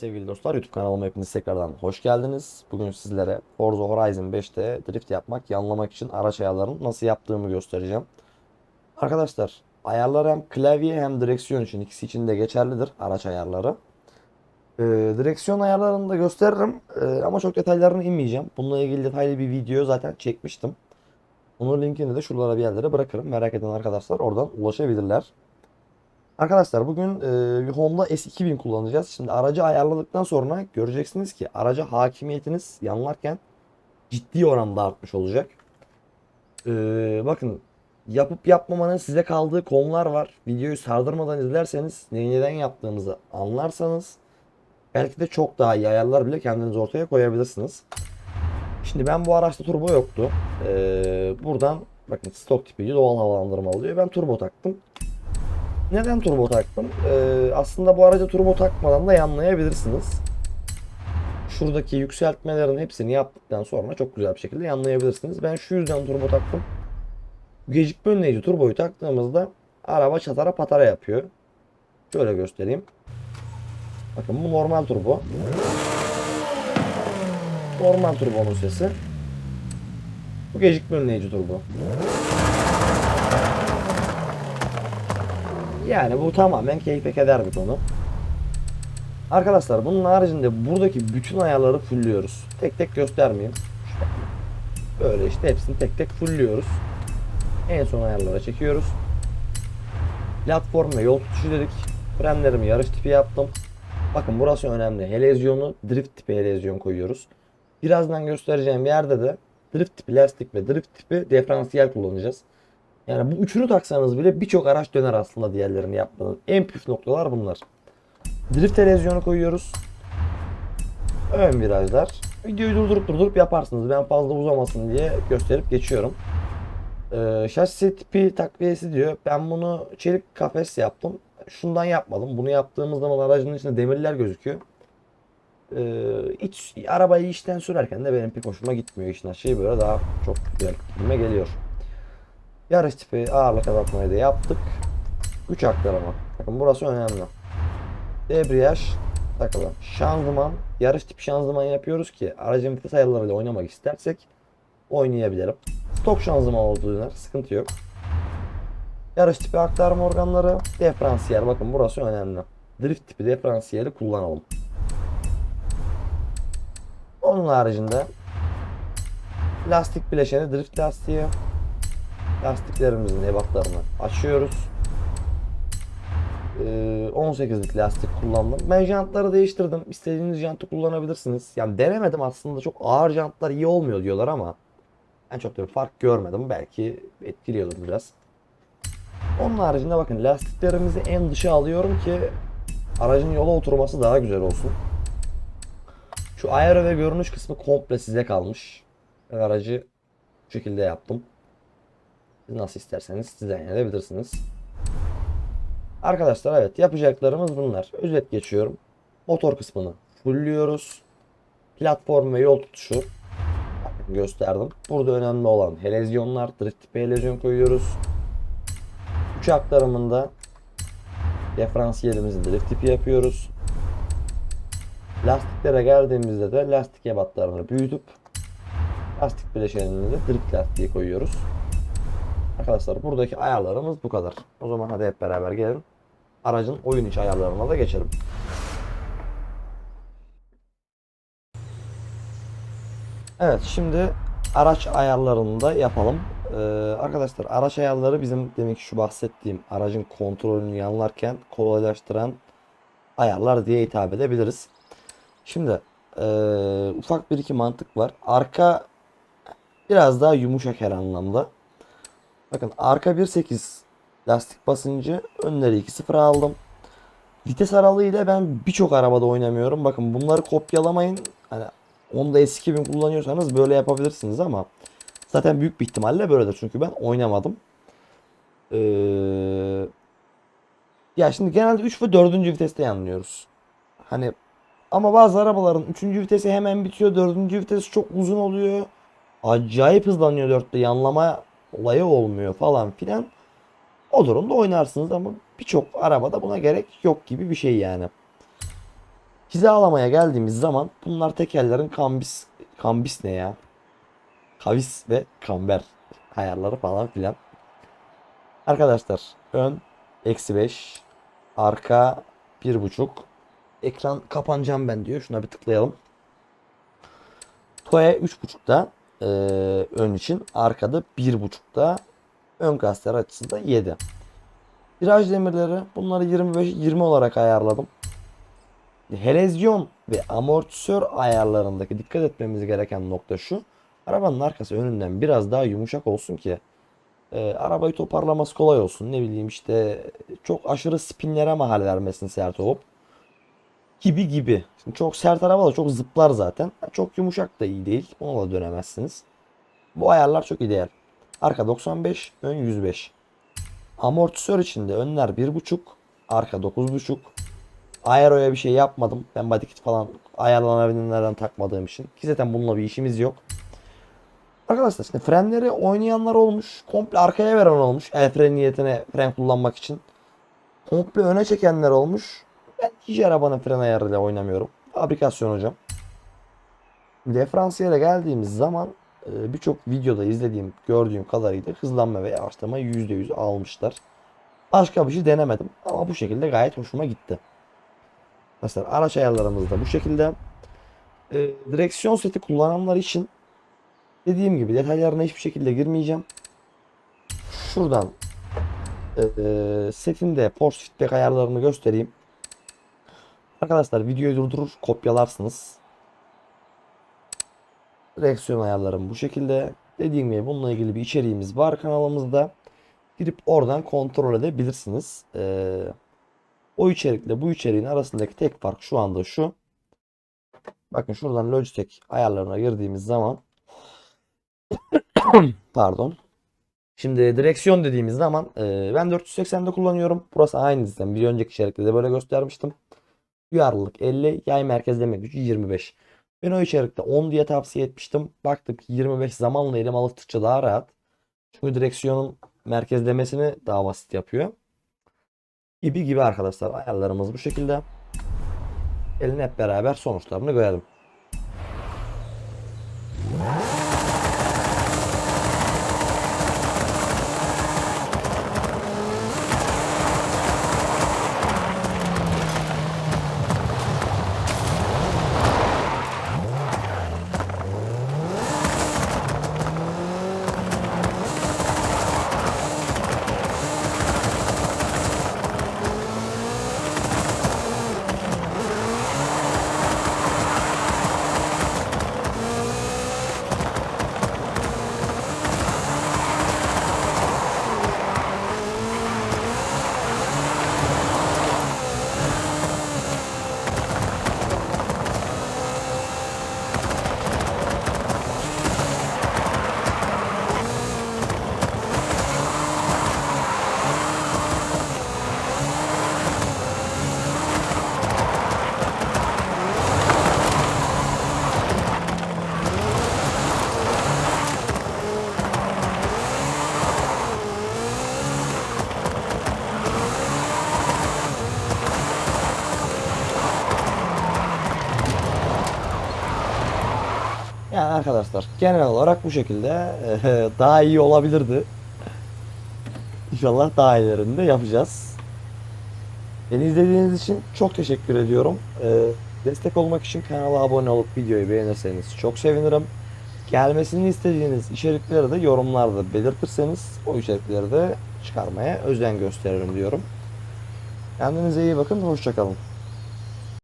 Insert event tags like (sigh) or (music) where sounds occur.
sevgili dostlar. YouTube kanalıma hepiniz tekrardan hoş geldiniz. Bugün sizlere Forza Horizon 5'te drift yapmak, yanlamak için araç ayarlarını nasıl yaptığımı göstereceğim. Arkadaşlar ayarlar hem klavye hem direksiyon için ikisi için de geçerlidir araç ayarları. Ee, direksiyon ayarlarını da gösteririm Ee, ama çok detaylarına inmeyeceğim. Bununla ilgili detaylı bir video zaten çekmiştim. Onun linkini de şuralara bir yerlere bırakırım. Merak eden arkadaşlar oradan ulaşabilirler. Arkadaşlar bugün e, Honda S2000 kullanacağız. Şimdi aracı ayarladıktan sonra göreceksiniz ki araca hakimiyetiniz yanlarken ciddi oranda artmış olacak. E, bakın yapıp yapmamanın size kaldığı konular var. Videoyu sardırmadan izlerseniz neden yaptığınızı anlarsanız belki de çok daha iyi ayarlar bile kendiniz ortaya koyabilirsiniz. Şimdi ben bu araçta turbo yoktu. E, buradan bakın stok tipi doğal havalandırma oluyor. Ben turbo taktım. Neden turbo taktım? Ee, aslında bu araca turbo takmadan da yanlayabilirsiniz. Şuradaki yükseltmelerin hepsini yaptıktan sonra çok güzel bir şekilde yanlayabilirsiniz. Ben şu yüzden turbo taktım. Gecikme önleyici turboyu taktığımızda araba çatara patara yapıyor. Şöyle göstereyim. Bakın bu normal turbo. Normal turbonun sesi. Bu gecikme önleyici turbo. Yani bu tamamen keyfe keder bir konu. Arkadaşlar bunun haricinde buradaki bütün ayarları fullüyoruz. Tek tek göstermeyeyim. Böyle işte hepsini tek tek fullüyoruz. En son ayarlara çekiyoruz. Platform ve yol tutuşu dedik. Frenlerimi yarış tipi yaptım. Bakın burası önemli. Helezyonu drift tipi helezyon koyuyoruz. Birazdan göstereceğim yerde de drift tipi lastik ve drift tipi diferansiyel kullanacağız. Yani bu üçünü taksanız bile birçok araç döner aslında diğerlerini yapmanın. En püf noktalar bunlar. Drift televizyonu koyuyoruz. Ön virajlar. Videoyu durdurup durdurup yaparsınız. Ben fazla uzamasın diye gösterip geçiyorum. Ee, şasi tipi takviyesi diyor. Ben bunu çelik kafes yaptım. Şundan yapmadım. Bunu yaptığımız zaman aracın içinde demirler gözüküyor. Ee, iç, arabayı içten sürerken de benim pek hoşuma gitmiyor işin açığı. Böyle daha çok güzel geliyor. Yarış tipi ağırlık azaltmayı da yaptık. 3 aktarma. Bakın burası önemli. Debriyaj takılı. Şanzıman. Yarış tipi şanzıman yapıyoruz ki aracın vites ayarlarıyla oynamak istersek oynayabilirim. Stok şanzıman olduğuna sıkıntı yok. Yarış tipi aktarma organları. Diferansiyel. Bakın burası önemli. Drift tipi diferansiyeli kullanalım. Onun haricinde lastik bileşeni drift lastiği lastiklerimizin ebatlarını açıyoruz. Ee, 18'lik lastik kullandım. Ben jantları değiştirdim. İstediğiniz jantı kullanabilirsiniz. Yani denemedim aslında çok ağır jantlar iyi olmuyor diyorlar ama ben çok da bir fark görmedim. Belki etkiliyordur biraz. Onun haricinde bakın lastiklerimizi en dışa alıyorum ki aracın yola oturması daha güzel olsun. Şu aero ve görünüş kısmı komple size kalmış. Ben aracı bu şekilde yaptım. Nasıl isterseniz dizayn edebilirsiniz. Arkadaşlar evet yapacaklarımız bunlar. Özet geçiyorum. Motor kısmını fullliyoruz. Platform ve yol tutuşu gösterdim. Burada önemli olan helezyonlar. Drift tipi helezyon koyuyoruz. Üç aktarımında diferansiyelimizi drift tipi yapıyoruz. Lastiklere geldiğimizde de lastik ebatlarını büyütüp lastik bileşenini de drift lastiği koyuyoruz. Arkadaşlar buradaki ayarlarımız bu kadar. O zaman hadi hep beraber gelin. Aracın oyun içi ayarlarına da geçelim. Evet şimdi araç ayarlarını da yapalım. Ee, arkadaşlar araç ayarları bizim demek ki şu bahsettiğim aracın kontrolünü yanlarken kolaylaştıran ayarlar diye hitap edebiliriz. Şimdi ee, ufak bir iki mantık var. Arka biraz daha yumuşak her anlamda. Bakın arka 1.8 lastik basıncı önleri 2.0 aldım. Vites aralığı ile ben birçok arabada oynamıyorum. Bakın bunları kopyalamayın. Hani Honda S2000 kullanıyorsanız böyle yapabilirsiniz ama zaten büyük bir ihtimalle böyledir. Çünkü ben oynamadım. Ee, ya şimdi genelde 3 ve 4. viteste yanlıyoruz. Hani ama bazı arabaların 3. vitesi hemen bitiyor. 4. vitesi çok uzun oluyor. Acayip hızlanıyor 4'te. Yanlama olayı olmuyor falan filan. O durumda oynarsınız ama birçok arabada buna gerek yok gibi bir şey yani. Hizalamaya geldiğimiz zaman bunlar tekerlerin kambis kambis ne ya? Kavis ve kamber ayarları falan filan. Arkadaşlar ön eksi 5 arka 1.5 ekran kapanacağım ben diyor. Şuna bir tıklayalım. Toe 3.5'da e, ön için arkada 1.5'da ön gazeteler açısı da 7. Viraj demirleri bunları 25-20 olarak ayarladım. Helezyon ve amortisör ayarlarındaki dikkat etmemiz gereken nokta şu. Arabanın arkası önünden biraz daha yumuşak olsun ki e, arabayı toparlaması kolay olsun. Ne bileyim işte çok aşırı spinlere mahal vermesin sert olup gibi gibi. Şimdi çok sert araba da çok zıplar zaten. Çok yumuşak da iyi değil. Ona da dönemezsiniz. Bu ayarlar çok ideal. Arka 95, ön 105. Amortisör içinde önler 1.5, arka 9.5. Aero'ya bir şey yapmadım. Ben body kit falan ayarlanabilenlerden takmadığım için. Ki zaten bununla bir işimiz yok. Arkadaşlar şimdi frenleri oynayanlar olmuş. Komple arkaya veren olmuş. El freni niyetine fren kullanmak için. Komple öne çekenler olmuş. Ben hiç arabanın fren ayarıyla oynamıyorum. Fabrikasyon hocam. Diferansiyele geldiğimiz zaman e, birçok videoda izlediğim, gördüğüm kadarıyla hızlanma ve yavaşlama %100 almışlar. Başka bir şey denemedim ama bu şekilde gayet hoşuma gitti. Mesela araç ayarlarımız da bu şekilde. E, direksiyon seti kullananlar için dediğim gibi detaylarına hiçbir şekilde girmeyeceğim. Şuradan e, setinde force feedback ayarlarını göstereyim. Arkadaşlar videoyu durdurur kopyalarsınız. Direksiyon ayarlarım bu şekilde. Dediğim gibi bununla ilgili bir içeriğimiz var kanalımızda. Girip oradan kontrol edebilirsiniz. Ee, o içerikle bu içeriğin arasındaki tek fark şu anda şu. Bakın şuradan Logitech ayarlarına girdiğimiz zaman (coughs) pardon. Şimdi direksiyon dediğimiz zaman e, ben 480'de kullanıyorum. Burası aynı sistem. Bir önceki içerikte de böyle göstermiştim. Duyarlılık 50, yay merkezleme gücü 25. Ben o içerikte 10 diye tavsiye etmiştim. Baktık 25 zamanla elim alıştıkça daha rahat. Çünkü direksiyonun merkezlemesini daha basit yapıyor. Gibi gibi arkadaşlar ayarlarımız bu şekilde. Gelin hep beraber sonuçlarını görelim. Arkadaşlar genel olarak bu şekilde eee, daha iyi olabilirdi. İnşallah daha iyilerini de yapacağız. Beni izlediğiniz için çok teşekkür ediyorum. Eee, destek olmak için kanala abone olup videoyu beğenirseniz çok sevinirim. Gelmesini istediğiniz içerikleri de yorumlarda belirtirseniz o içerikleri de çıkarmaya özen gösteririm diyorum. Kendinize iyi bakın, hoşçakalın.